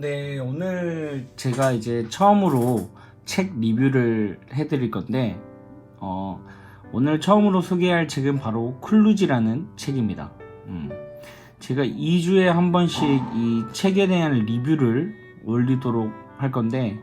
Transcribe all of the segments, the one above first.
네, 오늘 제가 이제 처음으로 책 리뷰를 해드릴 건데, 어, 오늘 처음으로 소개할 책은 바로 클루지라는 책입니다. 음, 제가 2주에 한 번씩 이 책에 대한 리뷰를 올리도록 할 건데,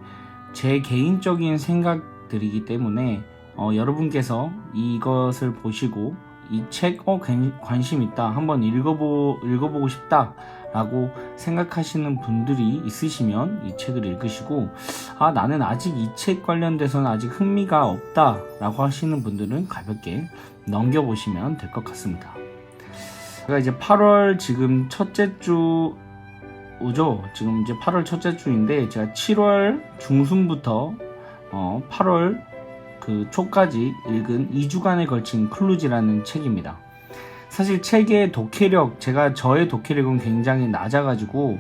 제 개인적인 생각들이기 때문에, 어, 여러분께서 이것을 보시고, 이 책, 어, 괜- 관심 있다. 한번 읽어보, 읽어보고 싶다. 라고 생각하시는 분들이 있으시면 이 책을 읽으시고 아 나는 아직 이 책 관련돼서는 아직 흥미가 없다 라고 하시는 분들은 가볍게 넘겨보시면 될 것 같습니다. 제가 이제 8월 지금 첫째 주죠? 지금 이제 8월 첫째 주인데 제가 7월 중순부터 어, 8월 그 초까지 읽은 2주간에 걸친 클루지라는 책입니다 사실 책의 독해력, 제가 저의 독해력은 굉장히 낮아가지고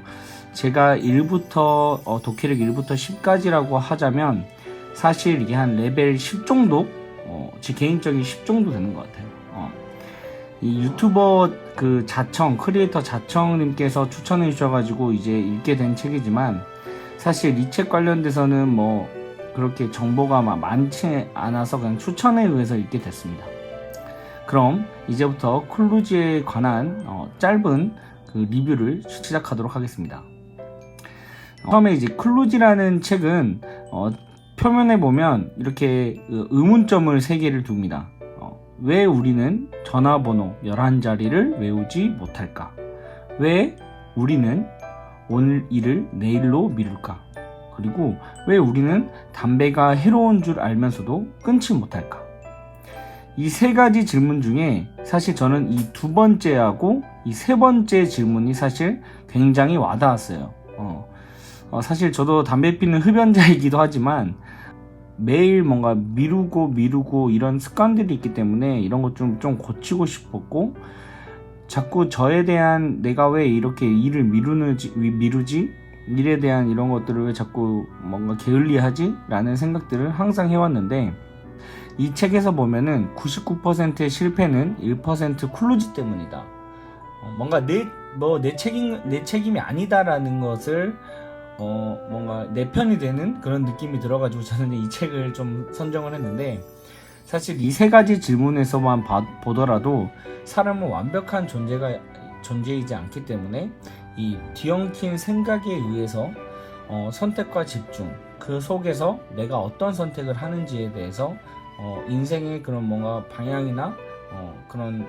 제가 1부터 어, 독해력 1부터 10까지라고 하자면 사실 이게 한 레벨 10 정도, 어, 제 개인적인 10 정도 되는 것 같아요. 어. 이 유튜버 그 자청 크리에이터 자청님께서 추천해 주셔가지고 이제 읽게 된 책이지만 사실 이 책 관련돼서는 뭐 그렇게 정보가 막 많지 않아서 그냥 추천에 의해서 읽게 됐습니다. 그럼 이제부터 클루지에 관한 어, 짧은 그 리뷰를 시작하도록 하겠습니다. 처음에 이제 클루지라는 책은 어, 표면에 보면 이렇게 그 의문점을 세 개를 둡니다. 어, 왜 우리는 전화번호 11자리를 외우지 못할까? 왜 우리는 오늘 일을 내일로 미룰까? 그리고 왜 우리는 담배가 해로운 줄 알면서도 끊지 못할까? 이 세 가지 질문 중에 사실 저는 이 두 번째하고 이 세 번째 질문이 사실 굉장히 와닿았어요. 어, 어, 사실 저도 담배 피는 흡연자이기도 하지만 매일 뭔가 미루고 미루고 이런 습관들이 있기 때문에 이런 것 좀좀 고치고 싶었고 자꾸 저에 대한 내가 왜 이렇게 일을 미루는지 미루지 일에 대한 이런 것들을 왜 자꾸 뭔가 게을리하지? 라는 생각들을 항상 해왔는데 이 책에서 보면은 99%의 실패는 1% 클루지 때문이다. 어, 뭔가 내 뭐 내 책임 내 책임이 아니다라는 것을 어 뭔가 내 편이 되는 그런 느낌이 들어가지고 저는 이 책을 좀 선정을 했는데 사실 이 세 가지 질문에서만 봐- 보더라도 사람은 완벽한 존재가 존재이지 않기 때문에 이 뒤엉킨 생각에 의해서 어, 선택과 집중 그 속에서 내가 어떤 선택을 하는지에 대해서 어, 인생의 그런 뭔가 방향이나 어, 그런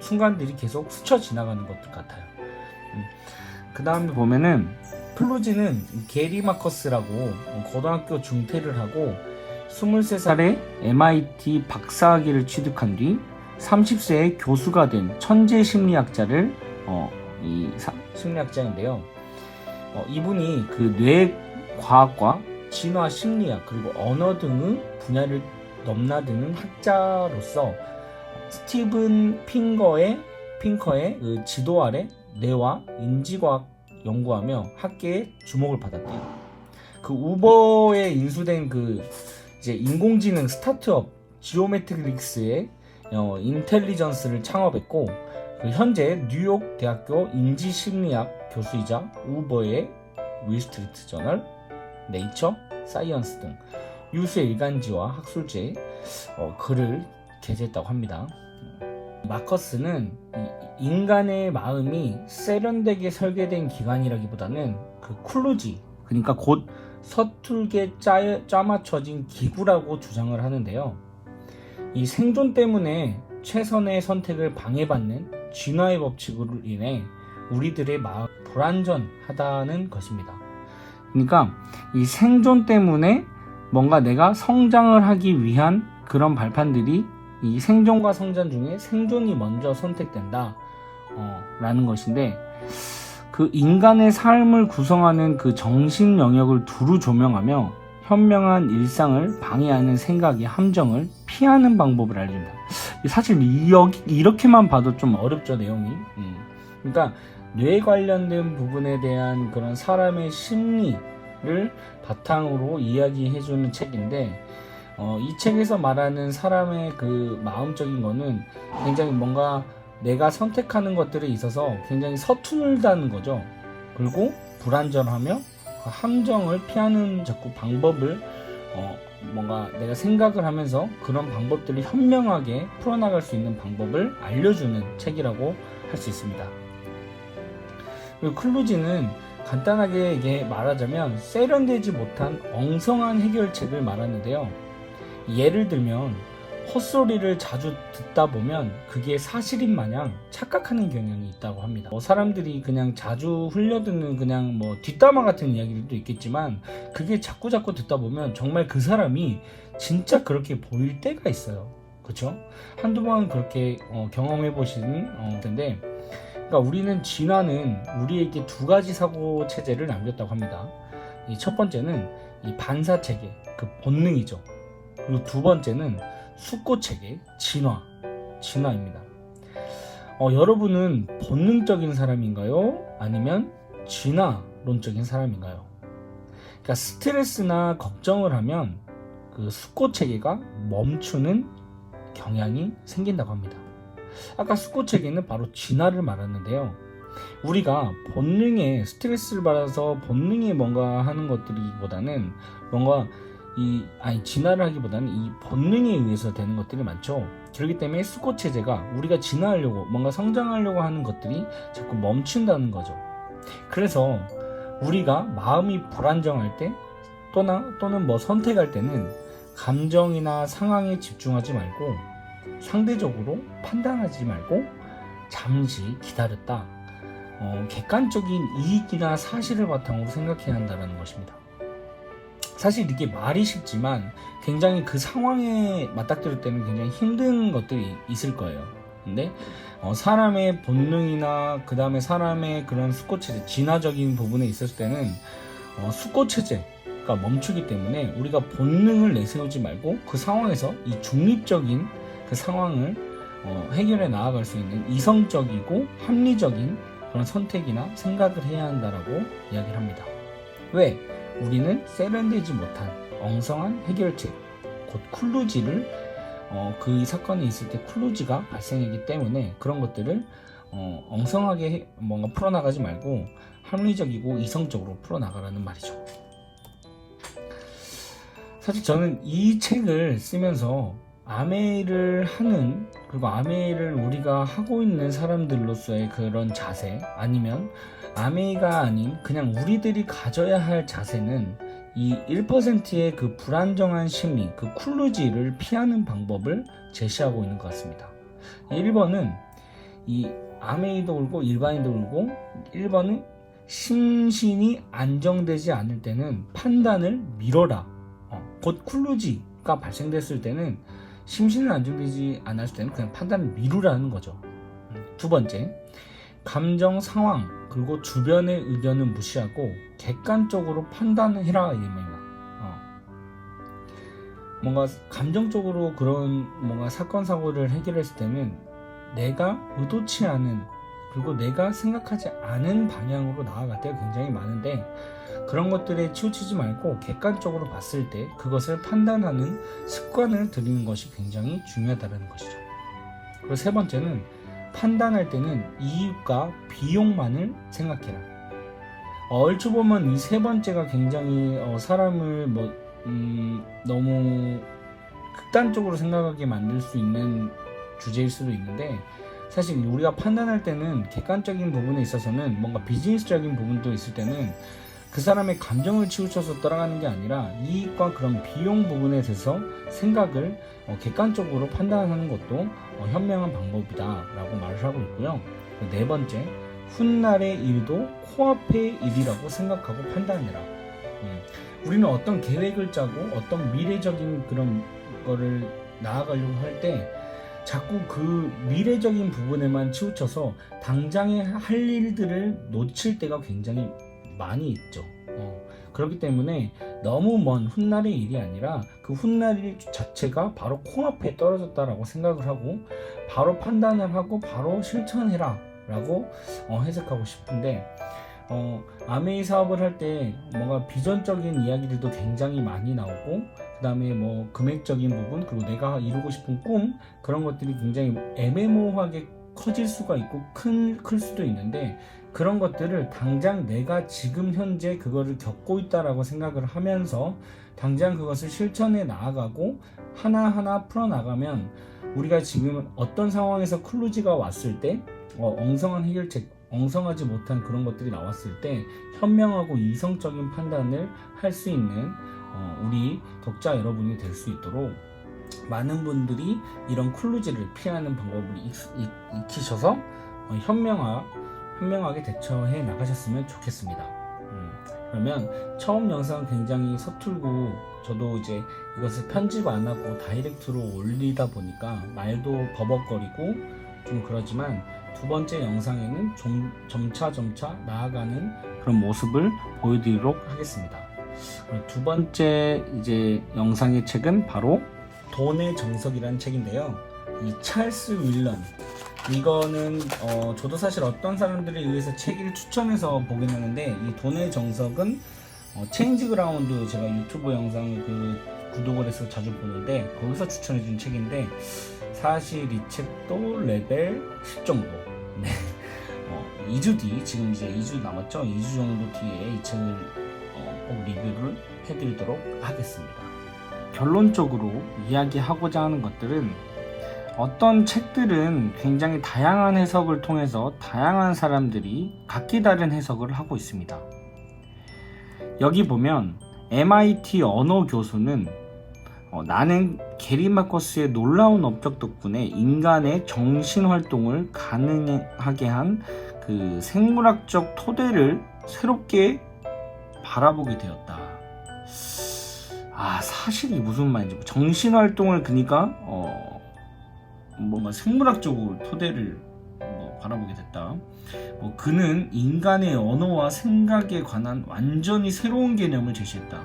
순간들이 계속 스쳐 지나가는 것들 같아요. 그 다음에 보면은 플루지는 게리 마커스라고 고등학교 중퇴를 하고 23살에 MIT 박사학위를 취득한 뒤 30세에 교수가 된 천재 심리학자를 어, 이 사- 심리학자인데요. 어, 이분이 그 뇌과학과 진화 심리학 그리고 언어 등의 분야를 넘나드는 학자로서 스티븐 핑거의 핑커의 그 지도 아래 뇌와 인지과학 연구하며 학계의 주목을 받았대요. 그 우버에 인수된 그 이제 인공지능 스타트업 지오메트릭스의 어, 인텔리전스를 창업했고 그 현재 뉴욕 대학교 인지심리학 교수이자 우버의 윌스트리트 저널, 네이처, 사이언스 등 유수의 일간지와 학술지에 어, 글을 게재했다고 합니다. 마커스는 이 인간의 마음이 세련되게 설계된 기관이라기보다는 그 쿨루지 그러니까 곧 서툴게 짜, 짜맞춰진 기구라고 주장을 하는데요. 이 생존 때문에 최선의 선택을 방해받는 진화의 법칙으로 인해 우리들의 마음 불안전하다는 것입니다. 그러니까 이 생존 때문에 뭔가 내가 성장을 하기 위한 그런 발판들이 이 생존과 성장 중에 생존이 먼저 선택된다 어, 라는 것인데 그 인간의 삶을 구성하는 그 정신 영역을 두루 조명하며 현명한 일상을 방해하는 생각의 함정을 피하는 방법을 알려줍니다. 사실 이, 여기, 이렇게만 봐도 좀 어렵죠 내용이. 음. 그러니까 뇌 관련된 부분에 대한 그런 사람의 심리 를 바탕으로 이야기해주는 책인데 어, 이 책에서 말하는 사람의 그 마음적인 거는 굉장히 뭔가 내가 선택하는 것들에 있어서 굉장히 서툴다는 거죠. 그리고 불안전하며 그 함정을 피하는 자꾸 방법을 어, 뭔가 내가 생각을 하면서 그런 방법들을 현명하게 풀어나갈 수 있는 방법을 알려주는 책이라고 할 수 있습니다. 그리고 클루지는 간단하게 이게 말하자면 세련되지 못한 엉성한 해결책을 말하는데요. 예를 들면 헛소리를 자주 듣다 보면 그게 사실인 마냥 착각하는 경향이 있다고 합니다. 뭐 사람들이 그냥 자주 흘려듣는 그냥 뭐 뒷담화 같은 이야기들도 있겠지만 그게 자꾸 자꾸 듣다 보면 정말 그 사람이 진짜 그렇게 보일 때가 있어요. 그렇죠? 한두 번 그렇게 어, 경험해 보신 어, 텐데 그러니까 우리는 진화는 우리에게 두 가지 사고 체제를 남겼다고 합니다. 이 첫 번째는 이 반사 체계, 그 본능이죠. 그리고 두 번째는 숙고 체계, 진화, 진화입니다. 어, 여러분은 본능적인 사람인가요? 아니면 진화론적인 사람인가요? 그러니까 스트레스나 걱정을 하면 그 숙고 체계가 멈추는 경향이 생긴다고 합니다. 아까 체계는 바로 진화를 말하는데요. 우리가 본능에 스트레스를 받아서 본능에 뭔가 하는 것들이보다는 뭔가 이 아니 진화를 하기보다는 이 본능에 의해서 되는 것들이 많죠. 그렇기 때문에 수고 체제가 우리가 진화하려고 뭔가 성장하려고 하는 것들이 자꾸 멈춘다는 거죠. 그래서 우리가 마음이 불안정할 때 또나 또는 뭐 선택할 때는 감정이나 상황에 집중하지 말고 상대적으로 판단하지 말고 잠시 기다렸다. 어, 객관적인 이익이나 사실을 바탕으로 생각해야 한다는 것입니다. 사실 이게 말이 쉽지만 굉장히 그 상황에 맞닥뜨릴 때는 굉장히 힘든 것들이 있을 거예요. 근데 어, 사람의 본능이나 그 다음에 사람의 그런 숙고체제, 진화적인 부분에 있었을 때는 어, 숙고체제가 멈추기 때문에 우리가 본능을 내세우지 말고 그 상황에서 이 중립적인 그 상황을 어, 해결해 나아갈 수 있는 이성적이고 합리적인 그런 선택이나 생각을 해야 한다라고 이야기를 합니다. 왜? 우리는 세련되지 못한 엉성한 해결책, 곧 쿨루지를 어, 그 사건이 있을 때 쿨루지가 발생하기 때문에 그런 것들을 어, 엉성하게 해- 뭔가 풀어나가지 말고 합리적이고 이성적으로 풀어나가라는 말이죠. 사실 저는 이 책을 쓰면서 아메이를 하는 그리고 아메이를 우리가 하고 있는 사람들로서의 그런 자세 아니면 아메이가 아닌 그냥 우리들이 가져야 할 자세는 이 1%의 그 불안정한 심리, 그 쿨루지를 피하는 방법을 제시하고 있는 것 같습니다. 1번은 이 아메이도 울고 일반인도 울고 1번은 심신이 안정되지 않을 때는 판단을 미뤄라. 어, 곧 쿨루지가 발생됐을 때는 심신이 안정되지 않았을 때는 그냥 판단을 미루라는 거죠. 음, 두 번째, 감정 상황 그리고 주변의 의견은 무시하고 객관적으로 판단해라 이 얘기입니다. 어. 뭔가 감정적으로 그런 뭔가 사건 사고를 해결했을 때는 내가 의도치 않은 그리고 내가 생각하지 않은 방향으로 나아갈 때가 굉장히 많은데 그런 것들에 치우치지 말고 객관적으로 봤을 때 그것을 판단하는 습관을 들이는 것이 굉장히 중요하다는 것이죠. 그리고 세 번째는 판단할 때는 이익과 비용만을 생각해라. 어, 얼추 보면 이 세 번째가 굉장히 어, 사람을 뭐 음, 너무 극단적으로 생각하게 만들 수 있는 주제일 수도 있는데 사실 우리가 판단할 때는 객관적인 부분에 있어서는 뭔가 비즈니스적인 부분도 있을 때는 그 사람의 감정을 치우쳐서 따라가는 게 아니라 이익과 그런 비용 부분에 대해서 생각을 어, 객관적으로 판단하는 것도 어, 현명한 방법이다라고 말을 하고 있고요. 그네 번째, 훗날의 일도 코앞의 일이라고 생각하고 판단해라. 음, 우리는 어떤 계획을 짜고 어떤 미래적인 그런 거를 나아가려고 할 때 자꾸 그 미래적인 부분에만 치우쳐서 당장에 할 일들을 놓칠 때가 굉장히 많이 있죠. 어, 그렇기 때문에 너무 먼 훗날의 일이 아니라 그 훗날 일 자체가 바로 코앞에 떨어졌다라고 생각을 하고 바로 판단을 하고 바로 실천해라 라고 어, 해석하고 싶은데 어, 아메이 사업을 할 때 뭔가 비전적인 이야기들도 굉장히 많이 나오고 그 다음에 뭐 금액적인 부분 그리고 내가 이루고 싶은 꿈 그런 것들이 굉장히 애매모호하게 커질 수가 있고 큰, 클 수도 있는데 그런 것들을 당장 내가 지금 현재 그거를 겪고 있다라고 생각을 하면서 당장 그것을 실천해 나아가고 하나하나 풀어나가면 우리가 지금 어떤 상황에서 클루지가 왔을 때 어, 엉성한 해결책, 엉성하지 못한 그런 것들이 나왔을 때 현명하고 이성적인 판단을 할 수 있는 어, 우리 독자 여러분이 될 수 있도록 많은 분들이 이런 클루지를 피하는 방법을 익히셔서 어, 현명하, 현명하게 대처해 나가셨으면 좋겠습니다. 음, 그러면 처음 영상 굉장히 서툴고 저도 이제 이것을 편집 안 하고 다이렉트로 올리다 보니까 말도 버벅거리고 좀 그러지만 두 번째 영상에는 좀, 점차 점차 나아가는 그런 모습을 보여드리도록 하겠습니다. 어, 두 번째 이제 영상의 책은 바로 돈의 정석이라는 책인데요. 이 찰스 윌런 이거는 어, 저도 사실 어떤 사람들에 의해서 책을 추천해서 보게 되는데 이 돈의 정석은 어, 체인지 그라운드 제가 유튜브 영상을 그 구독을 해서 자주 보는데 거기서 추천해 준 책인데 사실 이 책도 레벨 10 정도 네. 어, 2주 뒤 지금 이제 2주 남았죠 2주 정도 뒤에 이 책을 어, 꼭 리뷰를 해드리도록 하겠습니다 결론적으로 이야기하고자 하는 것들은 어떤 책들은 굉장히 다양한 해석을 통해서 다양한 사람들이 각기 다른 해석을 하고 있습니다. 여기 보면 MIT 언어 교수는 어, 나는 게리 마커스의 놀라운 업적 덕분에 인간의 정신 활동을 가능하게 한 그 생물학적 토대를 새롭게 바라보게 되었다. 아 사실 이 무슨 말인지 정신 활동을 그니까 어 뭔가 생물학적으로 토대를 뭐 바라보게 됐다. 뭐 그는 인간의 언어와 생각에 관한 완전히 새로운 개념을 제시했다.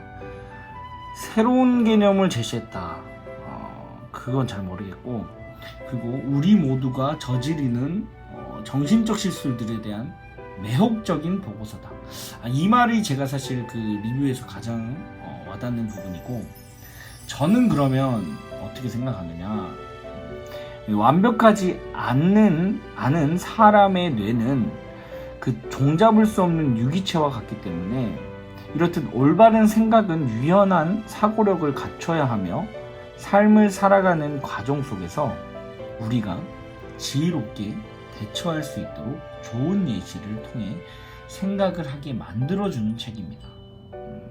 새로운 개념을 제시했다. 어, 그건 잘 모르겠고 그리고 우리 모두가 저지르는 어, 정신적 실수들에 대한 매혹적인 보고서다. 아, 이 말이 제가 사실 그 리뷰에서 가장 어, 와닿는 부분이고 저는 그러면 어떻게 생각하느냐. 완벽하지 않는 않은 사람의 뇌는 그 종잡을 수 없는 유기체와 같기 때문에 이렇듯 올바른 생각은 유연한 사고력을 갖춰야 하며 삶을 살아가는 과정 속에서 우리가 지혜롭게 대처할 수 있도록 좋은 예시를 통해 생각을 하게 만들어주는 책입니다. 음,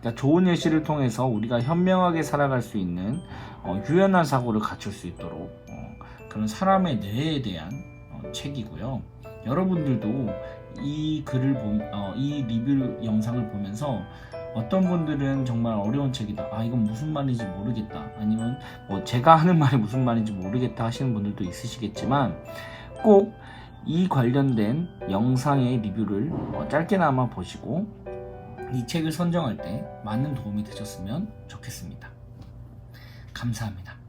그러니까 좋은 예시를 통해서 우리가 현명하게 살아갈 수 있는 어, 유연한 사고를 갖출 수 있도록 어, 그런 사람의 뇌에 대한 어, 책이고요. 여러분들도 이 글을 보, 어, 이 리뷰 영상을 보면서 어떤 분들은 정말 어려운 책이다. 아 이건 무슨 말인지 모르겠다. 아니면 뭐 제가 하는 말이 무슨 말인지 모르겠다 하시는 분들도 있으시겠지만 꼭 이 관련된 영상의 리뷰를 어, 짧게나마 보시고 이 책을 선정할 때 많은 도움이 되셨으면 좋겠습니다. 감사합니다.